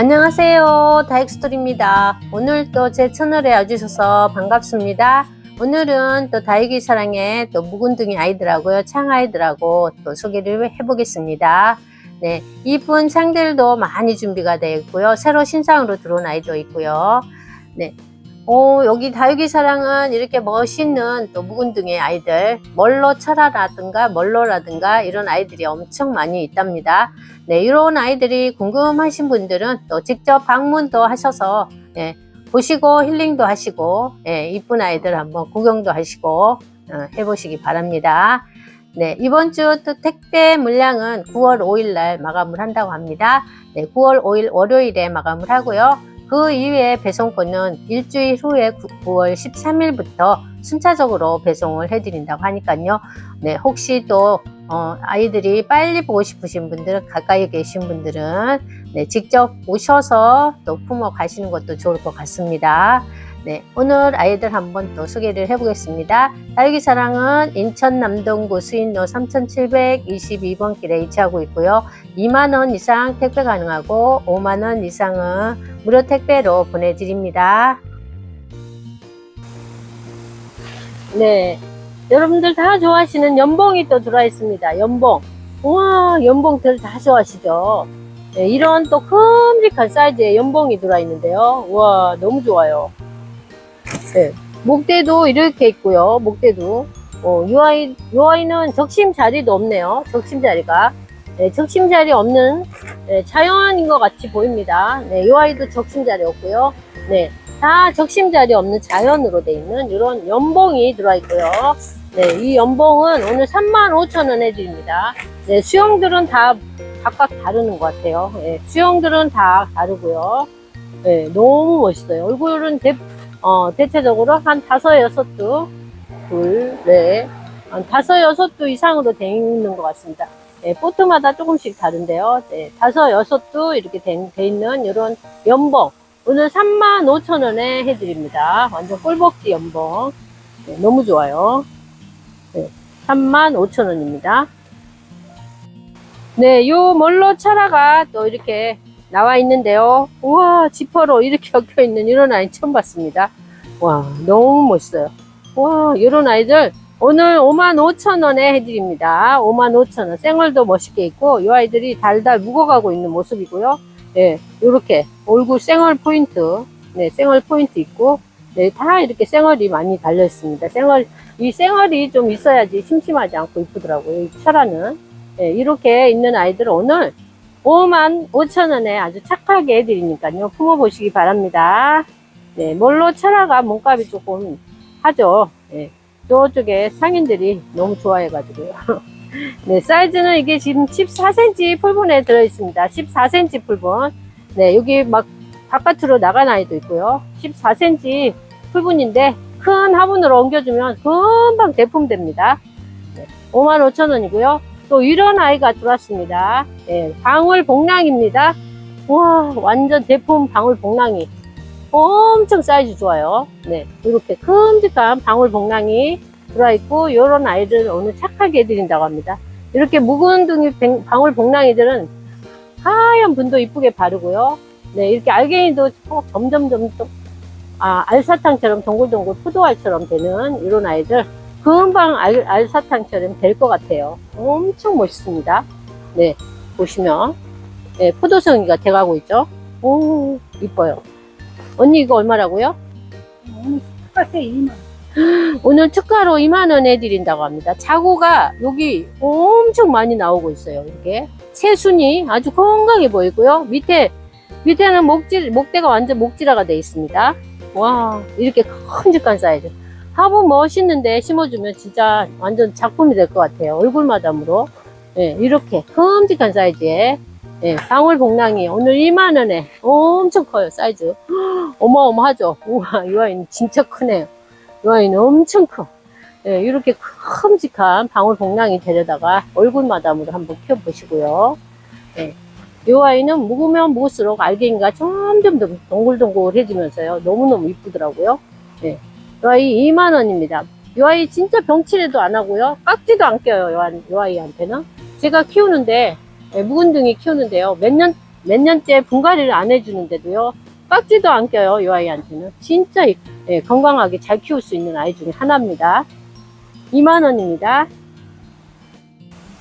안녕하세요. 다익스토리입니다. 오늘 또 제 채널에 와주셔서 반갑습니다. 오늘은 또 다익이 사랑의 또 묵은둥이 아이들하고요. 창 아이들하고 또 소개를 해보겠습니다. 네 이쁜 창들도 많이 준비가 되어 있고요. 새로 신상으로 들어온 아이도 있고요. 네 오, 여기 다육이 사랑은 이렇게 멋있는 또 묵은둥이 아이들, 멀로 철화라든가 멀로라든가 이런 아이들이 엄청 많이 있답니다. 네, 이런 아이들이 궁금하신 분들은 또 직접 방문도 하셔서 예, 보시고 힐링도 하시고 예, 이쁜 아이들 한번 구경도 하시고 어, 해보시기 바랍니다. 네, 이번 주 또 택배 물량은 9월 5일 날 마감을 한다고 합니다. 네, 9월 5일 월요일에 마감을 하고요. 그 이외에 배송권은 일주일 후에 9, 월 13일부터 순차적으로 배송을 해드린다고 하니까요. 네, 혹시 또 어, 아이들이 빨리 보고 싶으신 분들은 가까이 계신 분들은 네, 직접 오셔서 또 품어 가시는 것도 좋을 것 같습니다. 네, 오늘 아이들 한번 또 소개를 해보겠습니다. 다육이 사랑은 인천 남동구 수인로 3722번 길에 위치하고 있고요. 2만원 이상 택배 가능하고 5만원 이상은 무료 택배로 보내드립니다. 네, 여러분들 다 좋아하시는 연봉이 또 들어와 있습니다. 연봉. 우와, 연봉들 다 좋아하시죠? 네, 이런 또 큼직한 사이즈의 연봉이 들어와 있는데요. 우와, 너무 좋아요. 네, 목대도 이렇게 있고요. 목대도. 어, 이 아이, 이 아이는 적심 자리도 없네요. 적심 자리가. 네, 적심 자리 없는 네, 자연인 것 같이 보입니다. 네, 이 아이도 적심 자리 없고요. 네, 다 적심 자리 없는 자연으로 돼 있는 이런 연봉이 들어와 있고요. 네, 이 연봉은 오늘 35,000원 해드립니다. 네, 수영들은 다 각각 다르는 것 같아요. 네, 수영들은 다 다르고요. 네, 너무 멋있어요. 얼굴은 대, 어, 대체적으로 한 다섯, 여섯 두, 둘, 넷, 한 다섯, 여섯 두 이상으로 돼 있는 것 같습니다. 네, 포트마다 조금씩 다른데요. 네, 다섯, 여섯 두 이렇게 돼, 돼 있는 이런 연봉. 오늘 35,000원에 해드립니다. 완전 꿀벅지 연봉. 네, 너무 좋아요. 네, 35,000원입니다. 네, 요 몰로 차라가 또 이렇게 나와 있는데요. 우와, 지퍼로 이렇게 엮여 있는 이런 아이 처음 봤습니다. 와, 너무 멋있어요. 와, 이런 아이들 오늘 55,000원에 해드립니다. 55,000원. 생얼도 멋있게 있고, 이 아이들이 달달 묵어가고 있는 모습이고요. 네, 요렇게 얼굴 생얼 포인트, 네, 생얼 포인트 있고, 네, 다 이렇게 생얼이 많이 달려 있습니다. 생얼, 이 생얼이 좀 있어야지 심심하지 않고 이쁘더라고요. 이 철화는. 네, 이렇게 있는 아이들은 오늘 5만 5천 원에 아주 착하게 해드리니까요. 품어보시기 바랍니다. 네, 뭘로 철화가 몸값이 조금 하죠. 네, 저쪽에 상인들이 너무 좋아해가지고요. 네, 사이즈는 이게 지금 14cm 풀분에 들어있습니다. 14cm 풀분. 네, 여기 막 바깥으로 나간 아이도 있고요. 14cm 풀분인데 큰 화분으로 옮겨주면 금방 대품됩니다. 네, 55,000원이고요. 또 이런 아이가 들어왔습니다. 네, 방울 복랑입니다. 와, 완전 대품 방울 복랑이. 엄청 사이즈 좋아요. 네, 이렇게 큼직한 방울 복랑이 들어있고, 이런 아이들 오늘 착하게 해드린다고 합니다. 이렇게 묵은 둥이 뱅- 방울 복랑이들은 하얀 분도 이쁘게 바르고요. 네, 이렇게 알갱이도 점점점 또, 아, 알사탕처럼 동글동글 포도알처럼 되는 이런 아이들. 금방 알, 알사탕처럼 될 것 같아요. 엄청 멋있습니다. 네, 보시면. 네, 포도성이가 돼가고 있죠. 오, 이뻐요. 언니 이거 얼마라고요? 오늘 스파세 2만 오늘 특가로 2만원 해드린다고 합니다. 자고가 여기 엄청 많이 나오고 있어요. 이게. 새순이 아주 건강해 보이고요. 밑에, 밑에는 목질, 목대가 완전 목질화가 되어 있습니다. 와, 이렇게 큼직한 사이즈. 화분 멋있는데 심어주면 진짜 완전 작품이 될 것 같아요. 얼굴마담으로. 예, 이렇게 큼직한 사이즈에. 예, 방울 복랑이 오늘 2만원에 엄청 커요, 사이즈. 어마어마하죠? 우와, 이 아이는 진짜 크네요. 이 아이는 엄청 커. 예, 이렇게 큼직한 방울 복랑이 데려다가 얼굴마담으로 한번 키워보시고요. 예, 이 아이는 묵으면 묵을수록 알갱이가 점점 더 동글동글해지면서요. 너무너무 이쁘더라고요. 예, 이 아이 2만원입니다. 이 아이 진짜 병치레도 안 하고요. 깍지도 안 껴요. 이 아이- 이 아이한테는. 제가 키우는데, 예, 묵은둥이 키우는데요. 몇 년, 몇 년째 분갈이를 안 해주는데도요. 깍지도 안 껴요, 이 아이한테는. 진짜 예, 건강하게 잘 키울 수 있는 아이 중에 하나입니다. 2만원입니다.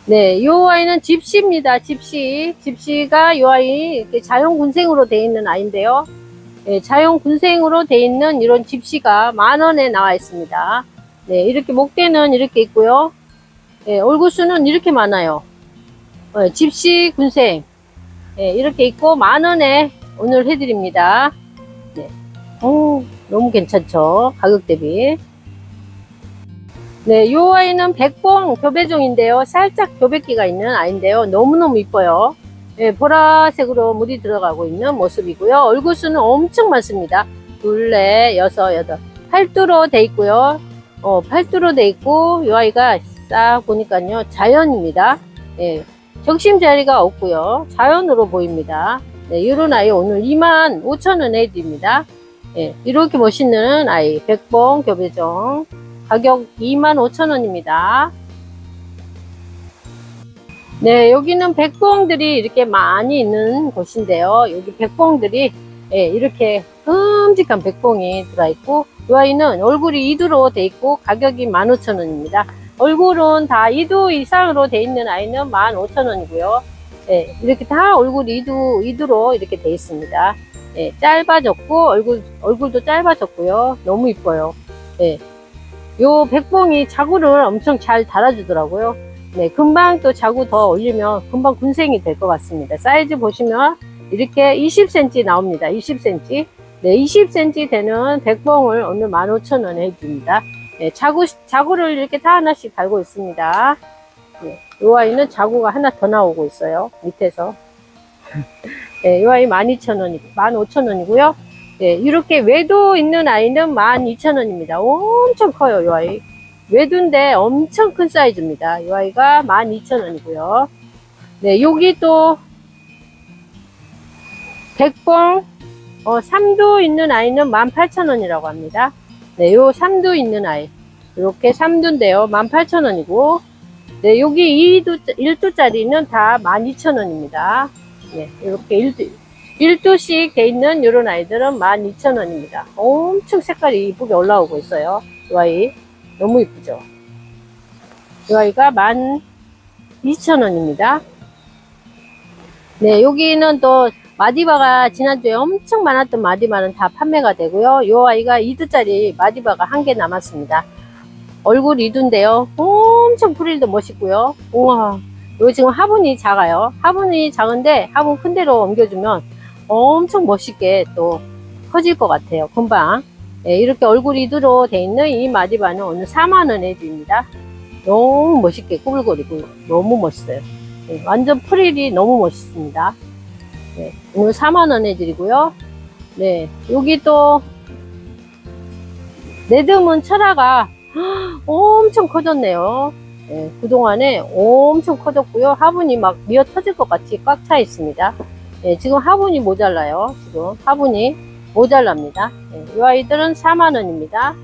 네, 이 아이는 집시입니다. 집시. 집시가 이 아이 이렇게 자연군생으로 되어 있는 아이인데요. 예, 자연 군생으로 되어 있는 이런 집시가 만 원에 나와 있습니다. 네, 이렇게 목대는 이렇게 있고요. 예, 얼굴수는 이렇게 많아요. 어, 집시 군생. 예, 이렇게 있고 만 원에 오늘 해드립니다. 네. 오, 너무 괜찮죠? 가격 대비. 네, 요 아이는 백봉 교배종인데요. 살짝 교배기가 있는 아이인데요. 너무너무 이뻐요. 예, 보라색으로 물이 들어가고 있는 모습이고요. 얼굴 수는 엄청 많습니다. 둘, 넷, 여섯, 여덟. 팔두로 돼 있고요. 어, 팔두로 돼 있고, 이 아이가 싹 보니까요. 자연입니다. 예, 적심 자리가 없고요. 자연으로 보입니다. 네, 이런 아이 오늘 2만 5천 원에 해드립니다. 예, 이렇게 멋있는 아이, 백봉 교배종. 가격 2만 5천 원입니다. 네, 여기는 백봉들이 이렇게 많이 있는 곳인데요. 여기 백봉들이 예, 이렇게 큼직한 백봉이 들어있고 이 아이는 얼굴이 2두로 돼 있고 가격이 15,000원입니다. 얼굴은 다 2두 이상으로 돼 있는 아이는 15,000원이고요. 예, 이렇게 다 얼굴이 2두, 2두로 이렇게 돼 있습니다. 예, 짧아졌고 얼굴, 얼굴도 짧아졌고요. 너무 이뻐요. 예. 요 백봉이 자구를 엄청 잘 달아주더라고요. 네, 금방 또 자구 더 올리면 금방 군생이 될 것 같습니다. 사이즈 보시면 이렇게 20cm 나옵니다. 20cm. 네, 20cm 되는 백봉을 오늘 15,000원에 해줍니다. 네, 자구, 자구를 이렇게 다 하나씩 달고 있습니다. 네, 이 아이는 자구가 하나 더 나오고 있어요. 밑에서. 네, 이 아이 12,000원, 15,000원이고요. 네, 이렇게 외도 있는 아이는 12,000원입니다. 엄청 커요, 이 아이. 외두인데 엄청 큰 사이즈입니다. 이 아이가 12,000원이고요. 네, 여기 또 백봉 어, 3두 있는 아이는 18,000원이라고 합니다. 네, 요 3두 있는 아이. 이렇게 3두인데요. 18,000원이고 네, 여기 2두, 1두짜리는 다 12,000원입니다. 네, 이렇게 1두, 1두씩 돼 있는 이런 아이들은 12,000원입니다. 엄청 색깔이 이쁘게 올라오고 있어요. 이 아이. 너무 이쁘죠? 이 아이가 12,000원입니다. 네, 여기는 또 마디바가 지난주에 엄청 많았던 마디바는 다 판매가 되고요. 이 아이가 2두짜리 마디바가 한 개 남았습니다. 얼굴 2두인데요. 엄청 프릴도 멋있고요. 우와, 요 지금 화분이 작아요. 화분이 작은데 화분 큰 데로 옮겨주면 엄청 멋있게 또 커질 것 같아요. 금방. 네, 이렇게 얼굴 2두로 돼 있는 이 마디바는 오늘 4만원에 해드립니다. 너무 멋있게 꾸불거리고 너무 멋있어요. 네, 완전 프릴이 너무 멋있습니다. 네, 오늘 4만원 해드리고요. 네, 여기 또 네드문 철화가 엄청 커졌네요. 네, 그동안에 엄청 커졌고요. 화분이 막 미어 터질 것 같이 꽉 차 있습니다. 네, 지금 화분이 모자라요. 지금 화분이 모자랍니다. 네, 이 아이들은 4만원입니다.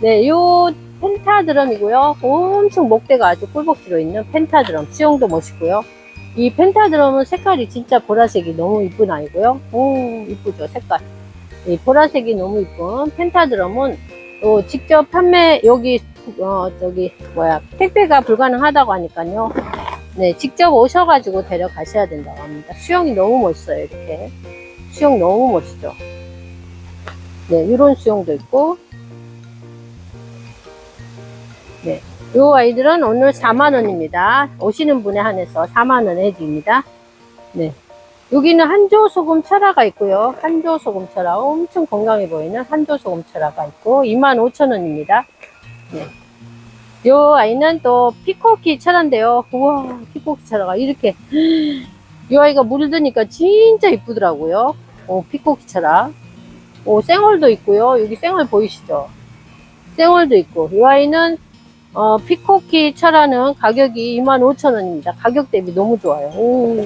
네, 요 펜타드럼이고요. 엄청 목대가 아주 꿀벅 들어있는 펜타드럼. 수영도 멋있고요. 이 펜타드럼은 색깔이 진짜 보라색이 너무 이쁜 아이고요. 오, 이쁘죠, 색깔. 이 보라색이 너무 이쁜 펜타드럼은 또 직접 판매, 여기, 어, 저기, 뭐야, 택배가 불가능하다고 하니까요. 네, 직접 오셔가지고 데려가셔야 된다고 합니다. 수영이 너무 멋있어요, 이렇게. 수영 너무 멋있죠. 네, 이런 수영도 있고. 네, 요 아이들은 오늘 4만원입니다. 오시는 분에 한해서 4만원 해드립니다. 네. 여기는 한조 소금 철화가 있고요. 한조 소금 철화 엄청 건강해 보이는 한조 소금 철화가 있고 25,000원입니다. 네. 요 아이는 또 피코키 철화인데요. 우와, 피코키 철화가 이렇게 이 아이가 물드니까 진짜 이쁘더라고요. 오, 피코키 철화. 오, 생얼도 있고요. 여기 생얼 보이시죠? 생얼도 있고. 이 아이는 어, 피코키 철화는 가격이 25,000원입니다. 가격 대비 너무 좋아요. 오,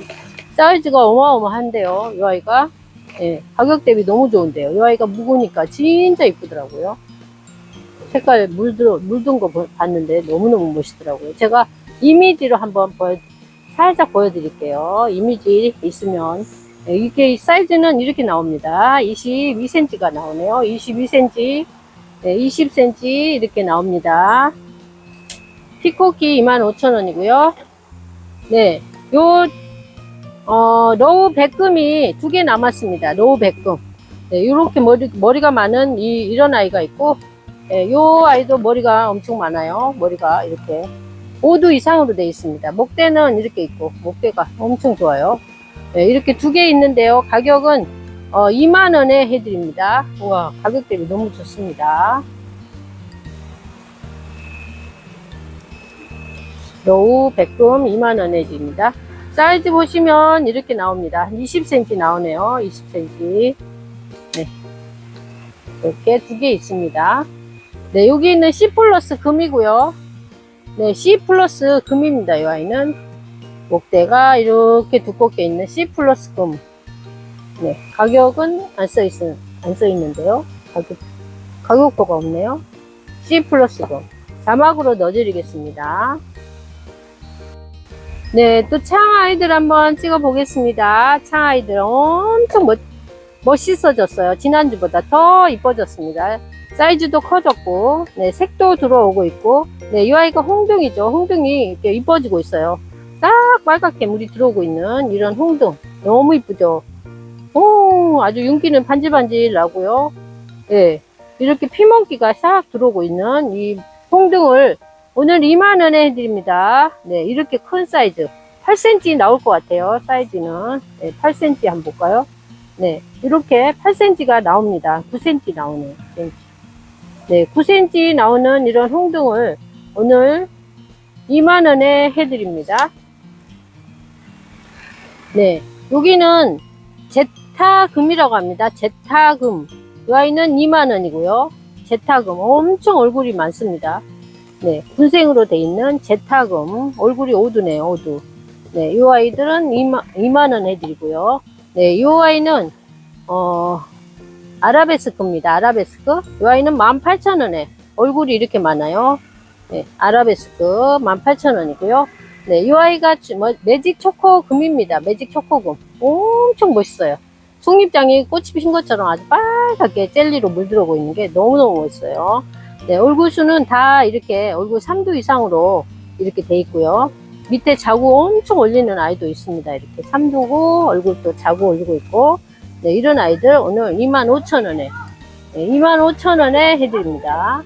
사이즈가 어마어마한데요. 이 아이가. 예, 가격 대비 너무 좋은데요. 이 아이가 묵으니까 진짜 이쁘더라고요. 색깔 물들, 물든 거 보- 봤는데 너무너무 멋있더라고요. 제가 이미지로 한번 보여, 살짝 보여드릴게요. 이미지 있으면 네, 이게 사이즈는 이렇게 나옵니다. 22cm가 나오네요. 22cm, 네, 20cm 이렇게 나옵니다. 피코키 25,000원이고요. 네, 요 어, 로우 백금이 두 개 남았습니다. 로우 백금. 네, 이렇게 머리, 머리가 많은 이, 이런 아이가 있고, 네, 요 아이도 머리가 엄청 많아요. 머리가 이렇게. 5두 이상으로 되어 있습니다. 목대는 이렇게 있고, 목대가 엄청 좋아요. 네, 이렇게 두 개 있는데요. 가격은, 어, 2만원에 해드립니다. 우와, 가격 대비 너무 좋습니다. 로우 백금 2만원에 해드립니다. 사이즈 보시면 이렇게 나옵니다. 20cm 나오네요. 20cm. 네. 이렇게 두 개 있습니다. 네, 여기 있는 C 플러스 금이고요. 네, C 플러스 금입니다. 이 아이는 목대가 이렇게 두껍게 있는 C 플러스 금. 네, 가격은 안 써 있, 안 써 있는데요. 가격, 가격표가 없네요. C 플러스 금. 자막으로 넣어드리겠습니다. 네, 또 창 아이들 한번 찍어 보겠습니다. 창 아이들 엄청 멋, 멋있어졌어요. 지난주보다 더 이뻐졌습니다. 사이즈도 커졌고, 네, 색도 들어오고 있고, 네, 이 아이가 홍등이죠. 홍등이 이렇게 이뻐지고 있어요. 딱 빨갛게 물이 들어오고 있는 이런 홍등. 너무 이쁘죠? 오, 아주 윤기는 반질반질 나고요. 네, 이렇게 피멍기가 싹 들어오고 있는 이 홍등을 오늘 2만원에 해드립니다. 네, 이렇게 큰 사이즈. 8cm 나올 것 같아요. 사이즈는. 네, 8cm 한번 볼까요? 네, 이렇게 8cm가 나옵니다. 9cm 나오네요. 9cm. 네, 9cm 나오는 이런 홍등을 오늘 2만원에 해드립니다. 네, 여기는 제타금이라고 합니다. 제타금. 이 아이는 2만원이고요. 제타금. 엄청 얼굴이 많습니다. 네, 군생으로 돼 있는 제타금. 얼굴이 오두네요, 오두. 네, 이 아이들은 2만, 2만원 해드리고요. 네, 이 아이는, 어, 아라베스크입니다. 아라베스크. 이 아이는 18,000원에 얼굴이 이렇게 많아요. 네, 아라베스크 18,000원이고요. 네, 이 아이가 주- 뭐, 매직 초코 금입니다. 매직 초코 금. 엄청 멋있어요. 속립장이 꽃이 핀 것처럼 아주 빨갛게 젤리로 물들어오고 있는 게 너무너무 멋있어요. 네, 얼굴 수는 다 이렇게 얼굴 3두 이상으로 이렇게 돼 있고요. 밑에 자구 엄청 올리는 아이도 있습니다. 이렇게 3두고 얼굴도 자구 올리고 있고. 네, 이런 아이들 오늘 25,000원에, 네, 25,000원에 해드립니다.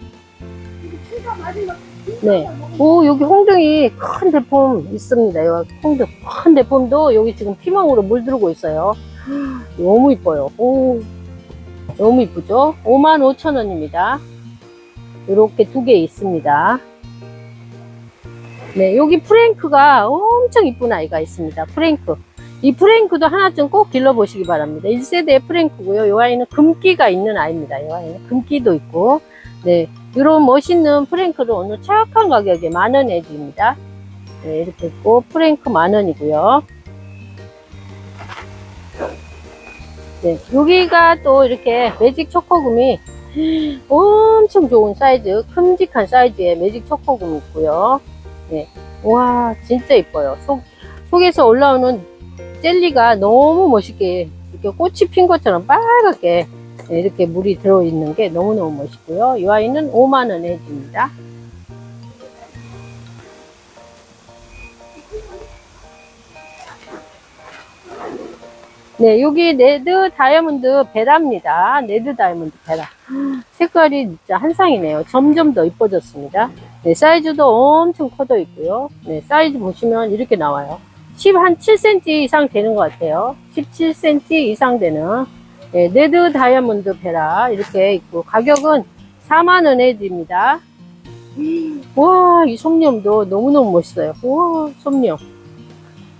네. 오, 여기 홍등이 큰 대폼 있습니다. 여기 홍등, 큰 대폼도 여기 지금 피망으로 물들고 있어요. 너무 이뻐요. 오, 너무 이쁘죠? 55,000원입니다. 이렇게 두 개 있습니다. 네, 여기 프랭크가 엄청 이쁜 아이가 있습니다. 프랭크. 이 프랭크도 하나쯤 꼭 길러보시기 바랍니다. 1세대의 프랭크고요. 이 아이는 금기가 있는 아이입니다. 이 아이는 금기도 있고, 네, 이런 멋있는 프랭크를 오늘 착한 가격에 만 원에 해줍니다. 네, 이렇게 있고, 프랭크 만 원이고요. 네, 여기가 또 이렇게 매직 초코금이 엄청 좋은 사이즈, 큼직한 사이즈의 매직 초코금 있고요. 네, 와, 진짜 이뻐요. 속, 속에서 올라오는 젤리가 너무 멋있게 이렇게 꽃이 핀 것처럼 빨갛게 네, 이렇게 물이 들어있는 게 너무너무 멋있고요. 이 아이는 5만원에 해줍니다. 네, 여기 레드 다이아몬드 베라입니다. 레드 다이아몬드 베라. 색깔이 진짜 한상이네요. 점점 더 이뻐졌습니다. 네, 사이즈도 엄청 커져 있고요. 네, 사이즈 보시면 이렇게 나와요. 10, 한 7cm 이상 되는 것 같아요. 17cm 이상 되는 네, 레드 다이아몬드 베라 이렇게 있고 가격은 4만원에 드립니다. 와, 이 솜념도 너무너무 멋있어요. 와, 솜념.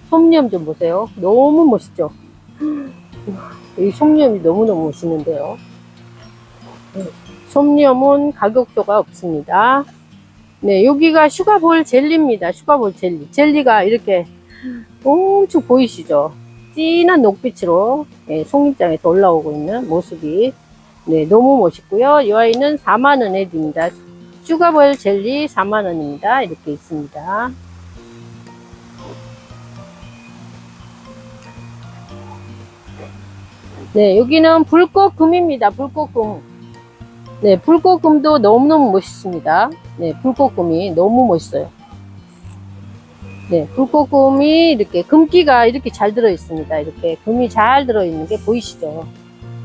솜념 좀 보세요. 너무 멋있죠? 이 솜념이 너무너무 멋있는데요. 네, 솜념은 가격표가 없습니다. 네, 여기가 슈가볼 젤리입니다. 슈가볼 젤리. 젤리가 이렇게 엄청 보이시죠? 진한 녹빛으로 예, 송립장에서 올라오고 있는 모습이 네, 너무 멋있고요. 이 아이는 4만원에 드립니다. 슈가볼 젤리 4만원입니다. 이렇게 있습니다. 네, 여기는 불꽃금입니다. 불꽃금. 네, 불꽃금도 너무너무 멋있습니다. 네, 불꽃금이 너무 멋있어요. 네, 불꽃금이 이렇게 금기가 이렇게 잘 들어 있습니다. 이렇게 금이 잘 들어 있는 게 보이시죠?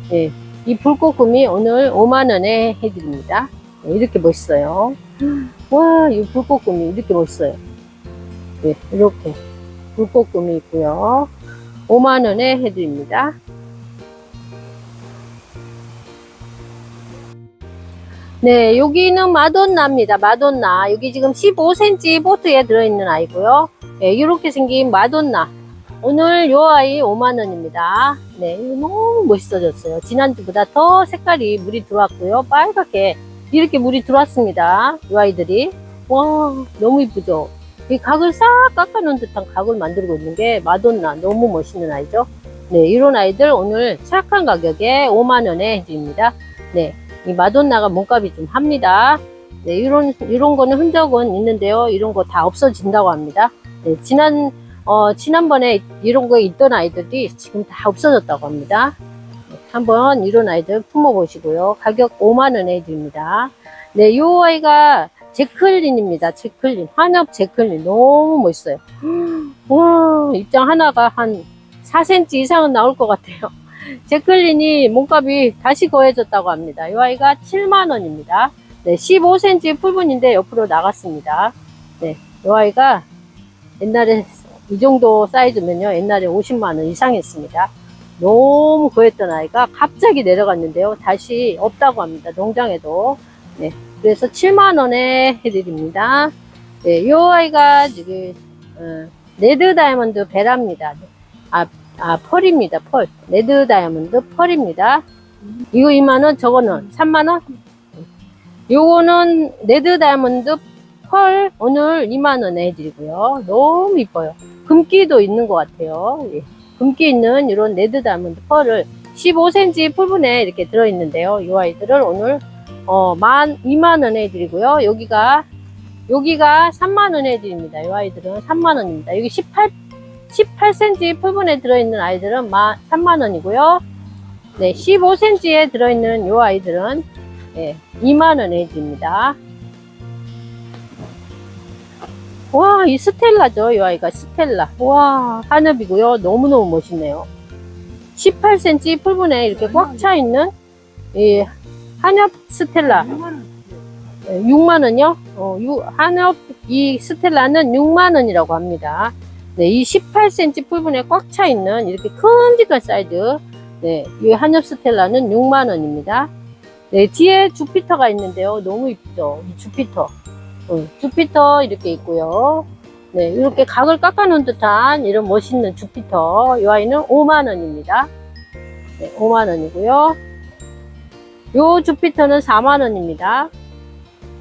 네, 이 불꽃금이 오늘 5만 원에 해드립니다. 네, 이렇게 멋있어요. 와, 이 불꽃금이 이렇게 멋있어요. 네, 이렇게 불꽃금이 있고요. 5만 원에 해드립니다. 네, 여기는 마돈나입니다. 마돈나. 여기 지금 15cm 보트에 들어있는 아이고요. 네, 이렇게 생긴 마돈나. 오늘 요 아이 5만원입니다. 네, 너무 멋있어졌어요. 지난주보다 더 색깔이 물이 들어왔고요. 빨갛게 이렇게 물이 들어왔습니다. 요 아이들이. 와, 너무 이쁘죠? 이 각을 싹 깎아 놓은 듯한 각을 만들고 있는 게 마돈나. 너무 멋있는 아이죠? 네, 이런 아이들 오늘 착한 가격에 5만원에 해드립니다. 네, 이 마돈나가 몸값이 좀 합니다. 네, 이런, 이런 거는 흔적은 있는데요. 이런 거 다 없어진다고 합니다. 네, 지난, 어, 지난번에 이런 거에 있던 아이들이 지금 다 없어졌다고 합니다. 네, 한번 이런 아이들 품어보시고요. 가격 5만원에 드립니다. 네, 요 아이가 제클린입니다. 제클린. 한엽 제클린. 너무 멋있어요. 와, 입장 하나가 한 4cm 이상은 나올 것 같아요. 제클린이 몸값이 다시 거해졌다고 합니다. 이 아이가 7만원입니다. 네, 15cm 풀분인데 옆으로 나갔습니다. 네, 이 아이가 옛날에 이 정도 사이즈면요. 옛날에 50만원 이상 했습니다. 너무 거했던 아이가 갑자기 내려갔는데요. 다시 없다고 합니다. 농장에도. 네, 그래서 7만원에 해드립니다. 네, 이 아이가 지금, 어, 레드 다이아몬드 베라입니다. 아, 아, 펄입니다. 펄. 레드 다이아몬드 펄입니다. 이거 2만원, 저거는 3만원? 요거는 레드 다이아몬드 펄 오늘 2만원에 해드리고요. 너무 이뻐요. 금기도 있는 것 같아요. 예. 금기 있는 이런 레드 다이아몬드 펄을 15cm 풀분에 이렇게 들어있는데요. 이 아이들을 오늘 어, 만 2만원에 해드리고요. 여기가 여기가 3만원에 해드립니다. 이 아이들은 3만원입니다. 여기 18 18cm 풀분에 들어있는 아이들은 3만원이고요. 네, 15cm에 들어있는 이 아이들은 네, 2만원에 해줍니다. 와, 이 스텔라죠. 이 아이가 스텔라. 와, 한엽이고요. 너무너무 멋있네요. 18cm 풀분에 이렇게 꽉 차 있는 이 한엽 스텔라. 6만 원이요? 어, 한엽 이 스텔라는 6만 원이라고 합니다. 네, 이 18cm 풀분에 꽉 차 있는 이렇게 큼직한 사이즈. 네, 이 한엽 스텔라는 6만 원입니다. 네, 뒤에 주피터가 있는데요. 너무 이쁘죠? 이 주피터. 어, 주피터 이렇게 있고요. 네, 이렇게 각을 깎아놓은 듯한 이런 멋있는 주피터. 이 아이는 5만원입니다. 네, 5만원이고요. 요 주피터는 4만원입니다.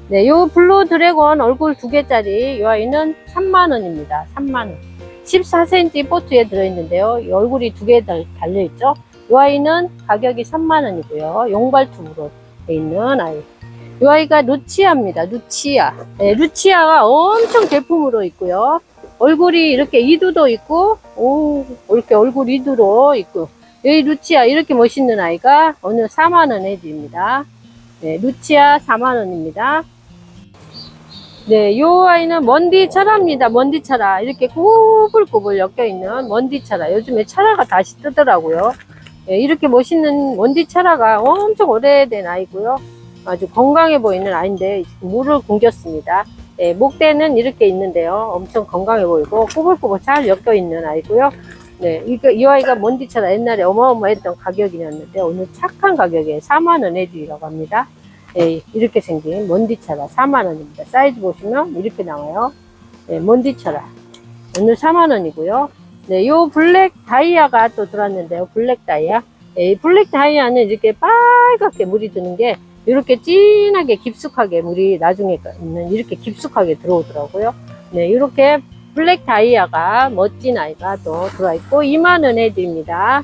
네, 요 블루 드래곤 얼굴 두 개짜리 이 아이는 3만원입니다. 3만원. 14cm 포트에 들어있는데요. 이 얼굴이 두 개 달려있죠. 이 아이는 가격이 3만원이고요. 용발톱으로 되어 있는 아이. 이 아이가 루치아입니다. 루치아. 네, 루치아가 엄청 제품으로 있고요. 얼굴이 이렇게 이두도 있고, 오, 이렇게 얼굴 이두로 있고, 여기 루치아 이렇게 멋있는 아이가 오늘 4만원 해드립니다. 네, 루치아 4만원입니다. 네, 요 아이는 먼디 차라입니다. 먼디 차라. 이렇게 꼬불꼬불 엮여있는 먼디 차라. 요즘에 차라가 다시 뜨더라고요. 네, 이렇게 멋있는 먼디 차라가 엄청 오래된 아이고요. 아주 건강해 보이는 아이인데 물을 굶겼습니다. 네, 목대는 이렇게 있는데요. 엄청 건강해 보이고 꼬불꼬불 잘 엮여 있는 아이고요. 네, 이거, 이 아이가 차라 옛날에 어마어마했던 가격이었는데 오늘 착한 가격에 4만원 해주기라고 합니다. 네, 이렇게 생긴 먼디차라 4만원입니다. 사이즈 보시면 이렇게 나와요. 네, 먼디차라. 오늘 4만원이고요. 네, 요 블랙 다이아가 또 들어왔는데요. 블랙 다이아. 네, 이 블랙 다이아는 이렇게 빨갛게 물이 드는 게 이렇게 진하게 깊숙하게 물이 나중에 있는 이렇게 깊숙하게 들어오더라고요. 네, 이렇게 블랙 다이아가 멋진 아이가 또 들어있고 2만원에 드립니다.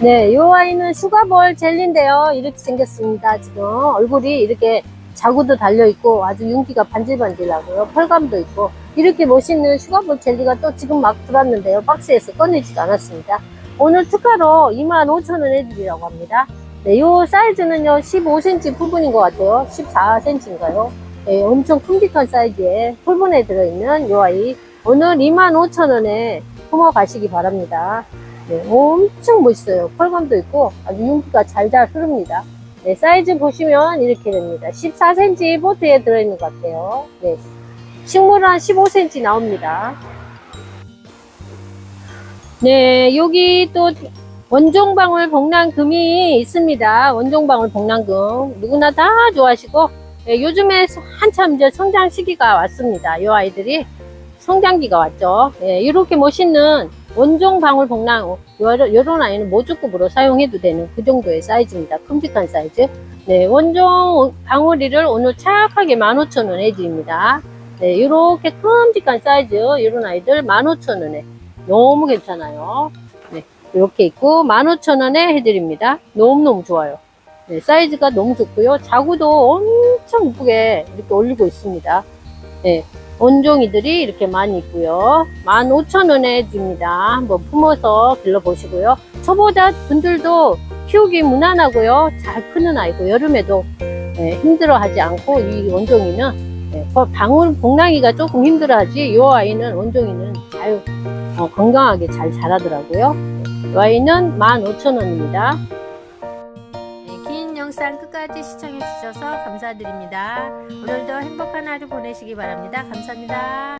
네, 요 아이는 슈가볼 젤리인데요. 이렇게 생겼습니다. 지금 얼굴이 이렇게 자구도 달려있고 아주 윤기가 반질반질하고요. 펄감도 있고 이렇게 멋있는 슈가볼 젤리가 또 지금 막 들어왔는데요. 박스에서 꺼내지도 않았습니다. 오늘 특가로 25,000원 해드리라고 합니다. 네, 요 사이즈는요, 15cm 부분인 것 같아요. 14cm인가요? 네, 엄청 큼직한 사이즈에 풀분에 들어있는 요 아이. 오늘 25,000원에 품어 가시기 바랍니다. 네, 엄청 멋있어요. 펄감도 있고 아주 윤기가 잘잘 흐릅니다. 네, 사이즈 보시면 이렇게 됩니다. 14cm 보트에 들어있는 것 같아요. 네, 식물은 한 15cm 나옵니다. 네, 여기 또 원종방울 복랑금이 있습니다. 원종방울 복랑금. 누구나 다 좋아하시고, 네, 요즘에 한참 이제 성장 시기가 왔습니다. 이 아이들이 성장기가 왔죠. 네, 이렇게 멋있는 원종방울 복랑, 요런, 요런 아이는 모주급으로 사용해도 되는 그 정도의 사이즈입니다. 큼직한 사이즈. 네, 원종 방울이를 오늘 착하게 15,000원 해드립니다. 네, 이렇게 큼직한 사이즈, 이런 아이들 15,000원에 너무 괜찮아요. 네, 이렇게 있고 15,000원에 해드립니다. 너무너무 좋아요. 네, 사이즈가 너무 좋고요. 자구도 엄청 이쁘게 이렇게 올리고 있습니다. 네, 원종이들이 이렇게 많이 있고요. 15,000원에 해드립니다. 한번 품어서 길러보시고요. 초보자 분들도 키우기 무난하고요. 잘 크는 아이고 여름에도 네, 힘들어하지 않고 이 원종이는 네, 방울 복랑이가 조금 힘들어하지 이 아이는 원종이는 잘 어, 건강하게 잘 자라더라고요. 이 아이는 15,000원입니다. 네, 긴 영상 끝까지 시청해 주셔서 감사드립니다. 오늘도 행복한 하루 보내시기 바랍니다. 감사합니다.